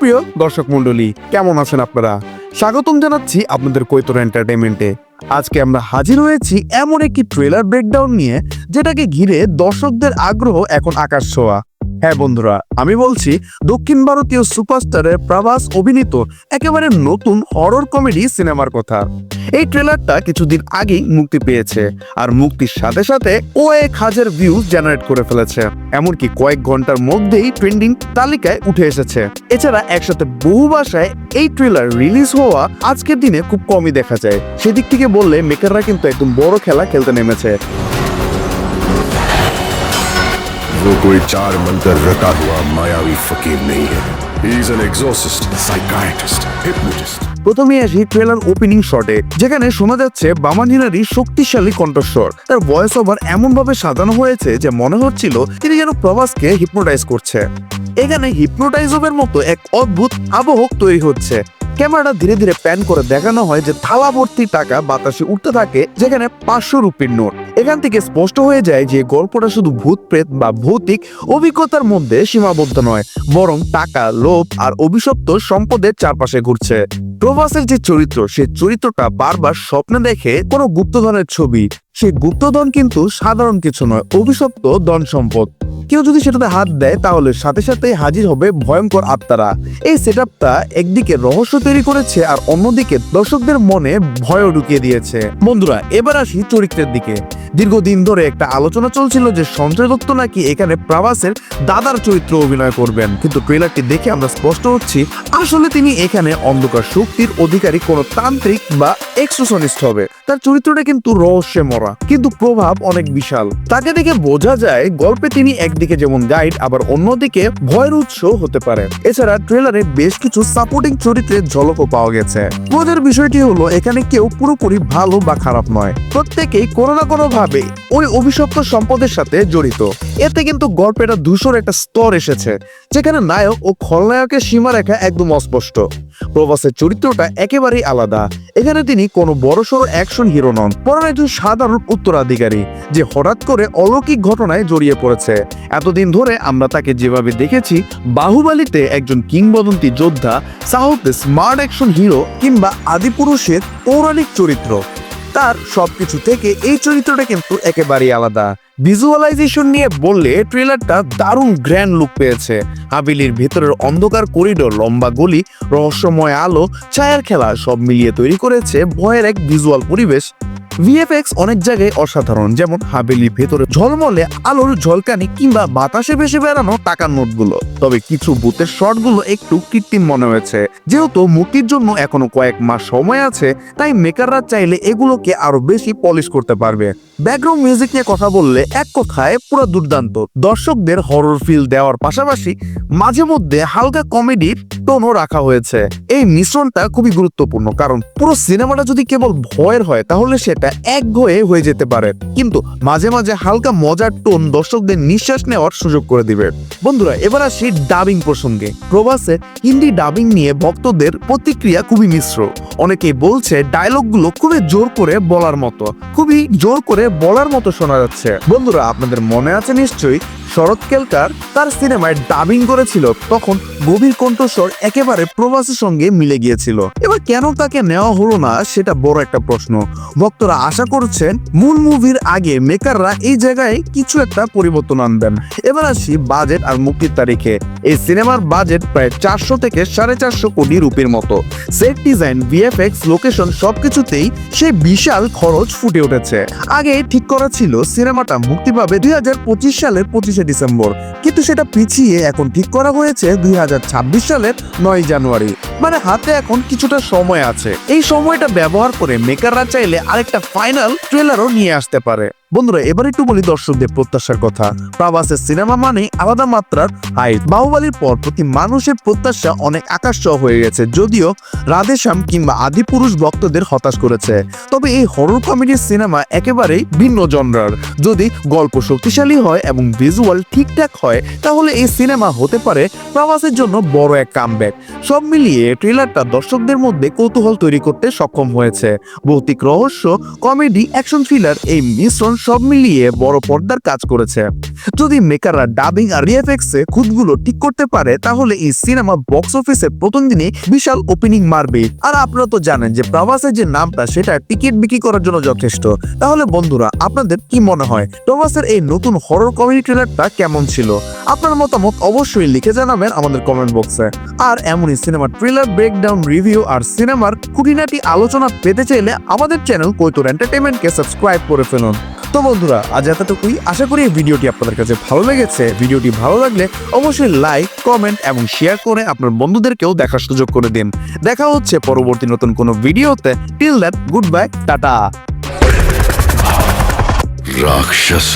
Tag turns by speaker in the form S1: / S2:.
S1: সুপ্রিয় দর্শক মণ্ডলী, কেমন আছেন আপনারা? স্বাগতম জানাচ্ছি আপনাদের কৈতর এন্টারটেনমেন্টে আজকে আমরা হাজির হয়েছি এমন একটি ট্রেলার ব্রেকডাউন নিয়ে, যেটাকে ঘিরে দর্শকদের আগ্রহ এখন আকাশ ছোঁয়া। হ্যাঁ বন্ধুরা, আমি বলছি, দক্ষিণ ভারতীয় সুপারস্টারের প্রভাস অভিনীত একেবারে নতুন হরর কমেডি সিনেমার কথা। এই ট্রেলারটা কিছুদিন আগেই মুক্তি পেয়েছে। আর মুক্তির সাথে সাথে ও এক হাজার ভিউজ জেনারেট করে ফেলেছে। এমনকি কয়েক ঘণ্টার মধ্যেই ট্রেন্ডিং তালিকায় উঠে এসেছে। এছাড়া একসাথে বহু ভাষায় এই ট্রেলার রিলিজ হওয়া আজকের দিনে খুব কমই দেখা যায়। সেদিক থেকে বললে মেকাররা কিন্তু একদম বড় খেলা খেলতে নেমেছে।
S2: वो कोई चार मंत्र रटा हुआ मायावी फकीर नहीं है he is an exorcist psychiatrist hypnotist
S1: প্রথমে আসি ট্রেলার ওপেনিং শটে যেখানে শোনা যাচ্ছে বামানিনারি শক্তিশালী কণ্ঠস্বর তার ভয়েস ওভার এমন ভাবে সাজানো হয়েছে যে মনে হচ্ছিল তিনি যেন প্রভাসকে হিপনোটাইজ করছে এখানে হিপনোটাইজমের মতো এক অদ্ভুত আবহক তৈরি হচ্ছে ক্যামেরাটা ধীরে ধীরে প্যান করে দেখানো হয় যে থালা ভর্তি টাকা বাতাসে উঠতে থাকে যেখানে পাঁচশো রুপির নোট এখান থেকে স্পষ্ট হয়ে যায় যে গল্পটা শুধু ভূত প্রেত বা ভৌতিক অভিজ্ঞতার মধ্যে সীমাবদ্ধ নয়, বরং টাকা, লোভ আর অভিশপ্ত সম্পদের চারপাশে ঘুরছে। প্রভাসের যে চরিত্র, সে চরিত্রটা বারবার স্বপ্নে দেখে কোনো গুপ্তধনের ছবি। সে গুপ্তধন কিন্তু সাধারণ কিছু নয়, অভিশপ্ত ধন সম্পদ কেউ যদি সেটাতে হাত দেয়, তাহলে সাথে সাথে হাজির হবে ভয়ঙ্কর আত্মারা। এই সেটআপটা একদিকে রহস্য তৈরি করেছে আর অন্যদিকে দর্শকদের মনে ভয়ও ঢুকিয়ে দিয়েছে। বন্ধুরা, এবার আসি চরিত্রের দিকে। দীর্ঘদিন ধরে একটা আলোচনা চলছিল যে সঞ্জয় দত্ত নাকি এখানে প্রভাসের দাদার চরিত্র অভিনয় করবেন। কিন্তু ট্রেলারটি দেখে আমরা স্পষ্ট হচ্ছি, আসলে তিনি এখানে অন্ধকার শক্তির অধিকারী, কোনো তান্ত্রিক বা এক্সোসনিস্ট হবে। তার চরিত্রটা কিন্তু রহস্যে মরা, কিন্তু প্রভাব অনেক বিশাল। তাকে দেখে বোঝা যায়, গল্পে তিনি একদিকে যেমন গাইড আবার অন্যদিকে ভয়ের উৎস হতে পারে। এছাড়া ট্রেলারে বেশ কিছু সাপোর্টিং চরিত্রের ঝলকও পাওয়া গেছে। মজার বিষয়টি হলো, এখানে কেউ পুরোপুরি ভালো বা খারাপ নয়। প্রত্যেকেই কোনো না কোনো ভাবে ওই অভিশপ্ত সম্পদের সাথে জড়িত। এতে কিন্তু গল্পের ধূসর একটা স্তর এসেছে, যেখানে নায়ক ও খলনায়কের সীমারেখা একদম অস্পষ্ট। প্রভাসের চরিত্রটা একেবারেই আলাদা। এখানে তিনি কোনো বড়সড় অ্যাকশন হিরো নন, বরং একজন সাধারণ উত্তরাধিকারী, যে হঠাৎ করে অলৌকিক ঘটনায় জড়িয়ে পড়েছে। এতদিন ধরে আমরা তাকে যেভাবে দেখেছি, বাহুবালিতে একজন কিংবদন্তি যোদ্ধা সাউথে স্মার্ট অ্যাকশন হিরো কিংবা আদিপুরুষের পৌরাণিক চরিত্র। তার সবকিছু থেকে এই চরিত্রটা কিন্তু একেবারেই আলাদা। ভিজুয়ালাইজেশন নিয়ে বললে ট্রেলারটা দারুণ গ্র্যান্ড লুক পেয়েছে। হাবিলির ভেতরের অন্ধকার করিডোর লম্বা গলি, রহস্যময় আলো, ছায়ার খেলা সব মিলিয়ে তৈরি করেছে ভয়ের এক ভিজুয়াল পরিবেশ। ভিএফএক্স অনেক জায়গায় অসাধারণ, যেমন হাবেলির ভেতরে ঝলমলে আলোর ঝলকানি কিংবা বাতাসে ভেসে বেড়ানো টাকার নোটগুলো। তবে কিছু বুথের শটগুলো একটু কৃত্রিম মনে হয়েছে। যেহেতু মুক্তির জন্য এখনও কয়েক মাস সময় আছে, তাই মেকাররা চাইলে এগুলোকে আরও বেশি পলিশ করতে পারবে। ব্যাকগ্রাউন্ড মিউজিক নিয়ে কথা বললে এক কথায় পুরো দুর্দান্ত। দর্শকদের হরর ফিল দেওয়ার পাশাপাশি মাঝে মধ্যে হালকা কমেডির টোনও রাখা হয়েছে। এই মিশ্রণটা খুবই গুরুত্বপূর্ণ, কারণ পুরো সিনেমাটা যদি কেবল ভয়ের হয়, তাহলে সেটা এক ঘয়ে হয়ে যেতে পারে। কিন্তু মাঝে মাঝে হালকা মজার টোন দর্শকদের নিঃশ্বাস নেওয়ার সুযোগ করে দিবে। বন্ধুরা, এবার আসি ডাবিং প্রসঙ্গে। প্রবাসে হিন্দি ডাবিং নিয়ে ভক্তদের প্রতিক্রিয়া খুবই মিশ্র। অনেকেই বলছে, ডায়লগগুলো খুবই জোর করে বলার মতো, খুবই জোর করে বলার মতো শোনা যাচ্ছে। বন্ধুরা, আপনাদের মনে আছে নিশ্চয়ই, শরৎ কেলকার তার সিনেমায় ডাবিং করেছিল, তখন গভীর কণ্ঠস্বর একেবারে প্রবাসের সঙ্গে মিলে গিয়েছিল। এবার কেন তাকে নেওয়া হলো না, সেটা বড় একটা প্রশ্ন। ভক্তরা আশা করছেন, মূল মুভির আগে মেকাররা এই জায়গায় কিছু একটা পরিবর্তন আনবেন। এবার আসি বাজেট আর মুক্তির তারিখে। এই সিনেমার বাজেট প্রায় চারশো থেকে সাড়ে চারশো কোটি রুপির মতো। সেট ডিজাইন, ভিএফএক্স, লোকেশন সবকিছুতেই সেই বিশাল খরচ ফুটে উঠেছে। আগে ঠিক করা ছিল সিনেমাটা মুক্তি পাবে দুই হাজার পঁচিশ সালের পঁচিশে ডিসেম্বর। কিন্তু সেটা পিছিয়ে এখন ঠিক করা হয়েছে দুই হাজার ছাব্বিশ সালের নয় জানুয়ারি। মানে হাতে এখন কিছুটা সময় আছে। এই সময়টা ব্যবহার করে মেকাররা চাইলে আরেকটা ফাইনাল ট্রেলারও নিয়ে আসতে পারে। বন্ধুরা, এবার একটু বলি দর্শকদের প্রত্যাশার কথা। প্রবাসের সিনেমা মানে আলাদা মাত্রার হাইট বাহুবালির পর প্রতি মানুষের প্রত্যাশা অনেক আকাশ হয়ে গেছে, যদিও রাধেশ্যাম কিংবা আদিপুরুষ ভক্তদের হতাশ করেছে। তবে এই হরর কমেডির সিনেমা একেবারেই ভিন্ন জনরার যদি গল্প শক্তিশালী হয় এবং ভিজুয়াল ঠিকঠাক হয়, তাহলে এই সিনেমা হতে পারে প্রবাসের জন্য বড় এক কামব্যাক সব মিলিয়ে ট্রেলারটা দর্শকদের মধ্যে কৌতূহল তৈরি করতে সক্ষম হয়েছে। ভৌতিক রহস্য কমেডি অ্যাকশন থ্রিলার এই মিশ্রণ সব মিলিয়ে বড় পর্দার কাজ করেছে। যদি মেকাররা ডাবিং আর রিএফএক্স খুদগুলো ঠিক করতে পারে, তাহলে এই সিনেমা বক্স অফিসে প্রথম দিনে বিশাল ওপেনিং মারবে। আর আপনারা তো জানেন যে প্রভাসের যে নামটা, সেটা টিকিট বিক্রি করার জন্য যথেষ্ট। তাহলে বন্ধুরা, আপনাদের কি মনে হয় প্রভাসের এই নতুন হরর কমেডি ট্রেলারটা কেমন ছিল? আপনার মতামত অবশ্যই লিখে জানাবেন আমাদের কমেন্ট বক্সে আর এমনই cinema trailer trailer breakdown review আর সিনেমার খুঁটিনাটি আলোচনা পেতে চাইলে আমাদের চ্যানেল কৈতর এন্টারটেনমেন্টকে সাবস্ক্রাইব করে ফেলুন। তো বন্ধুরা, আজ এতটুকুই। আশা করি এই ভিডিওটি আপনাদের কাছে ভালো লেগেছে। ভিডিওটি ভালো লাগলে অবশ্যই লাইক কমেন্ট এবং শেয়ার করে আপনার বন্ধুদেরকেও দেখার সুযোগ করে দিন। দেখা হচ্ছে পরবর্তী নতুন কোনো ভিডিওতে। Till that good bye tata.
S2: রাক্ষস